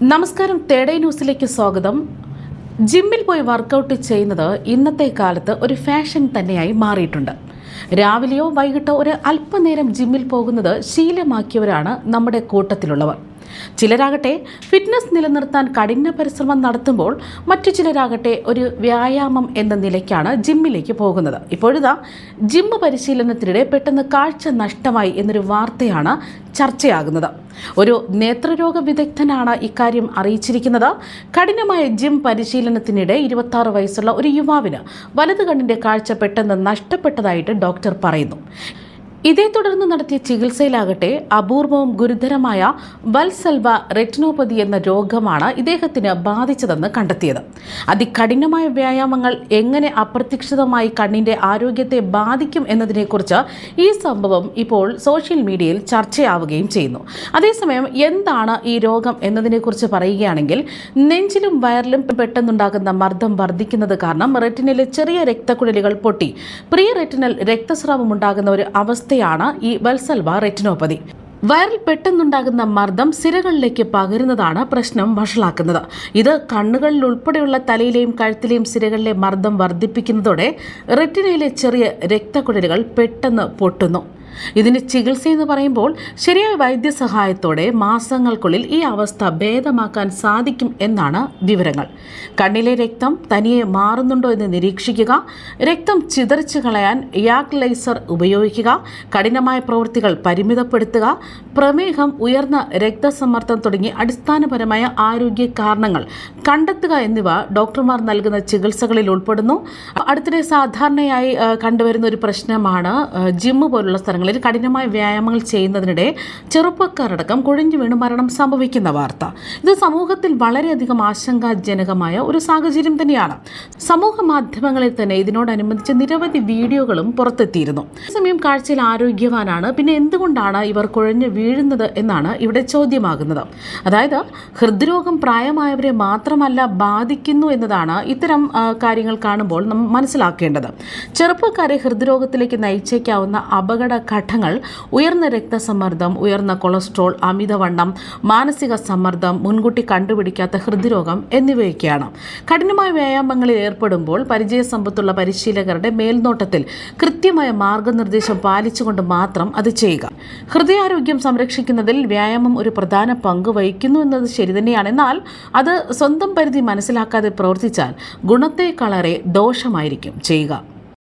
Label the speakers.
Speaker 1: നമസ്കാരം തേടേ ന്യൂസിലേക്ക് സ്വാഗതം. ജിമ്മിൽ പോയി വർക്കൗട്ട് ചെയ്യുന്നത് ഇന്നത്തെ കാലത്ത് ഒരു ഫാഷൻ തന്നെയായി മാറിയിട്ടുണ്ട്. രാവിലെയോ വൈകിട്ടോ ഒരു അല്പനേരം ജിമ്മിൽ പോകുന്നത് ശീലമാക്കിയവരാണ് നമ്മുടെ കൂട്ടത്തിലുള്ളവർ. ചിലരാകട്ടെ ഫിറ്റ്നസ് നിലനിർത്താൻ കഠിന പരിശ്രമം നടത്തുമ്പോൾ മറ്റു ചിലരാകട്ടെ ഒരു വ്യായാമം എന്ന നിലയ്ക്കാണ് ജിമ്മിലേക്ക് പോകുന്നത്. ഇപ്പോഴിതാ ജിം പരിശീലനത്തിനിടെ പെട്ടെന്ന് കാഴ്ച നഷ്ടമായി എന്നൊരു വാർത്തയാണ് ചർച്ചയാകുന്നത്. ഒരു നേത്രരോഗ വിദഗ്ധനാണ് ഇക്കാര്യം അറിയിച്ചിരിക്കുന്നത്. കഠിനമായ ജിം പരിശീലനത്തിനിടെ ഇരുപത്തി വയസ്സുള്ള ഒരു യുവാവിന് വലതു കണ്ണിന്റെ കാഴ്ച പെട്ടെന്ന് നഷ്ടപ്പെട്ടതായിട്ട് ഡോക്ടർ പറയുന്നു. ഇതേ തുടർന്ന് നടത്തിയ ചികിത്സയിലാകട്ടെ അപൂർവവും ഗുരുതരമായ വൽസൽവ റെറ്റിനോപ്പതി എന്ന രോഗമാണ് ഇദ്ദേഹത്തിന് ബാധിച്ചതെന്ന് കണ്ടെത്തിയത്. അതികഠിനമായ വ്യായാമങ്ങൾ എങ്ങനെ അപ്രതീക്ഷിതമായി കണ്ണിന്റെ ആരോഗ്യത്തെ ബാധിക്കും എന്നതിനെക്കുറിച്ച് ഈ സംഭവം ഇപ്പോൾ സോഷ്യൽ മീഡിയയിൽ ചർച്ചയാവുകയും ചെയ്യുന്നു. അതേസമയം എന്താണ് ഈ രോഗം എന്നതിനെക്കുറിച്ച് പറയുകയാണെങ്കിൽ നെഞ്ചിലും വയറിലും പെട്ടെന്നുണ്ടാകുന്ന മർദ്ദം വർദ്ധിക്കുന്നത് കാരണം റെറ്റിനിലെ ചെറിയ രക്തക്കുഴലുകൾ പൊട്ടി. പ്രീ റെറ്റിനൽ രക്തസ്രാവം ഉണ്ടാകുന്ന ഒരു അവസ്ഥയാണ് ഈ വത്സൽവ റെറ്റിനോപ്പതി. വയറിൽ പെട്ടെന്നുണ്ടാകുന്ന മർദ്ദം സിരകളിലേക്ക് പകരുന്നതാണ് പ്രശ്നം വഷളാക്കുന്നത്. ഇത് കണ്ണുകളിൽ ഉൾപ്പെടെയുള്ള തലയിലെയും കഴുത്തിലെയും സിരകളിലെ മർദ്ദം വർദ്ധിപ്പിക്കുന്നതോടെ റെറ്റിനയിലെ ചെറിയ രക്തക്കുഴലുകൾ പെട്ടെന്ന് പൊട്ടുന്നു. ഇതിന് ചികിത്സ എന്ന് പറയുമ്പോൾ ശരിയായ വൈദ്യസഹായത്തോടെ മാസങ്ങൾക്കുള്ളിൽ ഈ അവസ്ഥ ഭേദമാക്കാൻ സാധിക്കും എന്നാണ് വിവരങ്ങൾ. കണ്ണിലെ രക്തം തനിയെ മാറുന്നുണ്ടോ എന്ന് നിരീക്ഷിക്കുക രക്തം ചിതറിച്ചു കളയാൻ യാക് ലൈസർ ഉപയോഗിക്കുക കഠിനമായ പ്രവൃത്തികൾ പരിമിതപ്പെടുത്തുക പ്രമേഹം ഉയർന്ന രക്തസമ്മർദ്ദം തുടങ്ങി അടിസ്ഥാനപരമായ ആരോഗ്യ കാരണങ്ങൾ കണ്ടെത്തുക എന്നിവ ഡോക്ടർമാർ നൽകുന്ന ചികിത്സകളിൽ ഉൾപ്പെടുന്നു. അടുത്തിടെ സാധാരണയായി കണ്ടുവരുന്ന ഒരു പ്രശ്നമാണ് ജിമ്മ് പോലുള്ള സ്ഥലങ്ങളിൽ കഠിനമായ വ്യായാമങ്ങൾ ചെയ്യുന്നതിനിടെ ചെറുപ്പക്കാരടക്കം കുഴഞ്ഞു വീണ് മരണം സംഭവിക്കുന്ന വാർത്ത. ഇത് സമൂഹത്തിൽ വളരെയധികം ആശങ്കാജനകമായ ഒരു സാഹചര്യം തന്നെയാണ്. സമൂഹ മാധ്യമങ്ങളിൽ തന്നെ ഇതിനോടനുബന്ധിച്ച് നിരവധി വീഡിയോകളും പുറത്തെത്തിയിരുന്നു. സമയം കാഴ്ചയിൽ ആരോഗ്യവാനാണ്. പിന്നെ എന്തുകൊണ്ടാണ് ഇവർ കുഴഞ്ഞു വീഴുന്നത് എന്നാണ് ഇവിടെ ചോദ്യമാകുന്നത്. അതായത് ഹൃദ്രോഗം പ്രായമായവരെ മാത്രമല്ല ബാധിക്കുന്നു എന്നതാണ് ഇത്തരം കാര്യങ്ങൾ കാണുമ്പോൾ നമ്മൾ മനസ്സിലാക്കേണ്ടത്. ചെറുപ്പക്കാരെ ഹൃദ്രോഗത്തിലേക്ക് നയിച്ചേക്കാവുന്ന അപകട ഘട്ടങ്ങൾ ഉയർന്ന രക്തസമ്മർദ്ദം ഉയർന്ന കൊളസ്ട്രോൾ അമിതവണ്ണം മാനസിക സമ്മർദ്ദം മുൻകൂട്ടി കണ്ടുപിടിക്കാത്ത ഹൃദ്രോഗം എന്നിവയൊക്കെയാണ്. കഠിനമായ വ്യായാമങ്ങളിൽ ഏർപ്പെടുമ്പോൾ പരിചയസമ്പത്തുള്ള പരിശീലകരുടെ മേൽനോട്ടത്തിൽ കൃത്യമായ മാർഗനിർദ്ദേശം പാലിച്ചുകൊണ്ട് മാത്രം അത് ചെയ്യുക. ഹൃദയാരോഗ്യം സംരക്ഷിക്കുന്നതിൽ വ്യായാമം ഒരു പ്രധാന പങ്ക് വഹിക്കുന്നു എന്നത് ശരി തന്നെയാണ്. എന്നാൽ അത് സ്വന്തം പരിധി മനസ്സിലാക്കാതെ പ്രവർത്തിച്ചാൽ ഗുണത്തെക്കാളേറെ ദോഷമായിരിക്കും ചെയ്യുക.